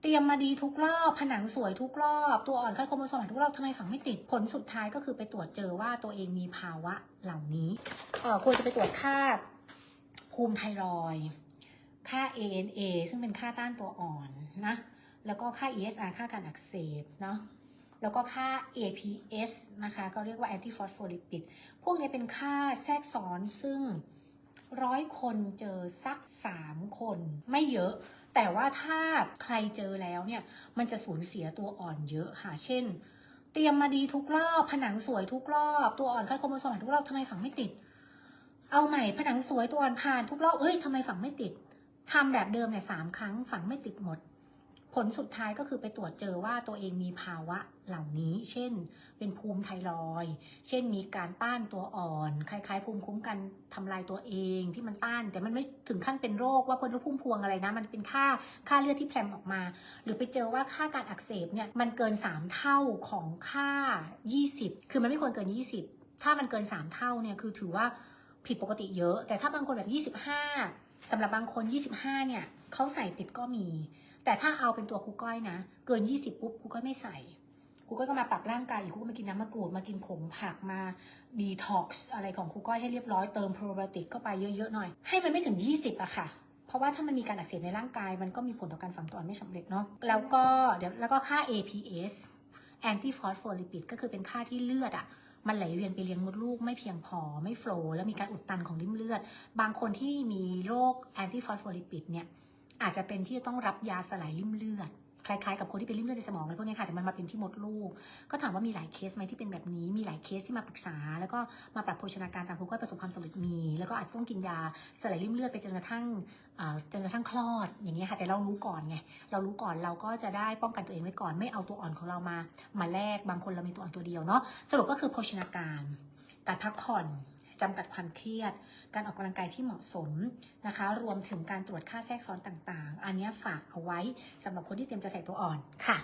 เตรียมมาดีทุกรอบ ผนังสวยทุกรอบ ตัวอ่อนคัดโครโมโซมทุกรอบทำไมฝังไม่ติด ผลสุดท้ายก็คือไปตรวจเจอว่าตัวเองมีภาวะเหล่านี้เออควรจะไปตรวจค่าภูมิไทรอยค่า ANA ซึ่งเป็นค่าต้านตัวอ่อนนะ แล้วก็ค่า ESR ค่าการอักเสบเนาะ แล้วก็ค่า APS นะคะ ก็เรียกว่า antiphospholipid พวกนี้เป็นค่าแทรกซ้อนซึ่ง ร้อยคนเจอสักสามคน ไม่เยอะ แต่ว่าถ้าใครเจอแล้วเนี่ย มันจะสูญเสียตัวอ่อนเยอะค่ะ เช่น เตรียมมาดีทุกรอบ ผนังสวยทุกรอบ ตัวอ่อนคัดโครโมโซมทุกรอบทำไมฝังไม่ติด เอาใหม่ผนังสวยตัวอ่อนผ่านทุกรอบ เอ้ยทำไมฝังไม่ติดทำแบบเดิมเนี่ยสามครั้งฝังไม่ติดหมด ลสุดท้ายก็คือไปตรวจเจอว่าตัวเองมีภาวะเหล่านี้ เช่น เป็นภูมิไทรอยเช่นมีการต้านตัวอ่อน คล้ายๆ ภูมิคุ้มกันทำลายตัวเองที่มันต้าน แต่มันไม่ถึงขั้นเป็นโรคว่าเป็นโรคพุ่มพวงอะไรนะ มันเป็นค่าค่าเลือดที่แพรมออกมา หรือไปเจอว่าค่าการอักเสบเนี่ยมันเกิน 3 เท่าของค่า 20 คือมันไม่ควรเกิน 20 ถ้ามันเกิน 3 เท่าเนี่ยคือถือว่าผิดปกติเยอะ แต่ถ้าบางคนแบบ 25สำหรับบางคน 25 เนี่ยเขาใส่ติดก็มี แต่ถ้าเอาเป็นตัวครูก้อยนะ เกิน 20 ปุ๊บครูก้อยไม่ใส่ครูก้อยก็มาปรับร่างกายอีกครูก็มากินน้ำมะกรูดมากินผงผักมาดีท็อกซ์อะไรของครูก้อยให้เรียบร้อยเติมโปรไบโอติกเข้าไปเยอะๆหน่อย ให้มันไม่ถึง 20อะค่ะ เพราะว่าถ้ามันมีการอักเสบในร่างกาย มันก็มีผลต่อการฝังตัวอ่อนไม่สำเร็จเนาะแล้วก็เดี๋ยวแล้วก็ค่า APS anti phospholipid ก็คือเป็นค่าที่เลือดอะมันไหลเวียนไปเลี้ยงมดลูกไม่เพียงพอไม่โฟล์แล้วมีการอุดตันของริมเลือด บางคนที่มีโรค anti phospholipid เนี่ย อาจจะเป็นที่จะต้องรับยาสลายริ่มเลือดคล้ายๆกับคนที่เป็นริ่มเลือดในสมองอะไรพวกนี้ค่ะแต่มันมาเป็นที่มดลูก ก็ถามว่ามีหลายเคสไหมที่เป็นแบบนี้ มีหลายเคสที่มาปรึกษา แล้วก็มาปรับโภชนาการตามครูก้อยประสบความสำเร็จมี แล้วก็อาจจะต้องกินยาสลายริ่มเลือดไปจนกระทั่งจนกระทั่งคลอดอย่างเงี้ยค่ะแต่เรารู้ก่อนไงเรารู้ก่อนเราก็จะได้ป้องกันตัวเองไว้ก่อน ไม่เอาตัวอ่อนของเรามามาแลกบางคนเรามีตัวอ่อนตัวเดียวเนาะสรุปก็คือโภชนาการการพักผ่อน จำกัดความเครียด การออกกำลังกายที่เหมาะสมนะคะ รวมถึงการตรวจค่าแทรกซ้อนต่างๆ อันนี้ฝากเอาไว้สำหรับคนที่เตรียมจะใส่ตัวอ่อนค่ะ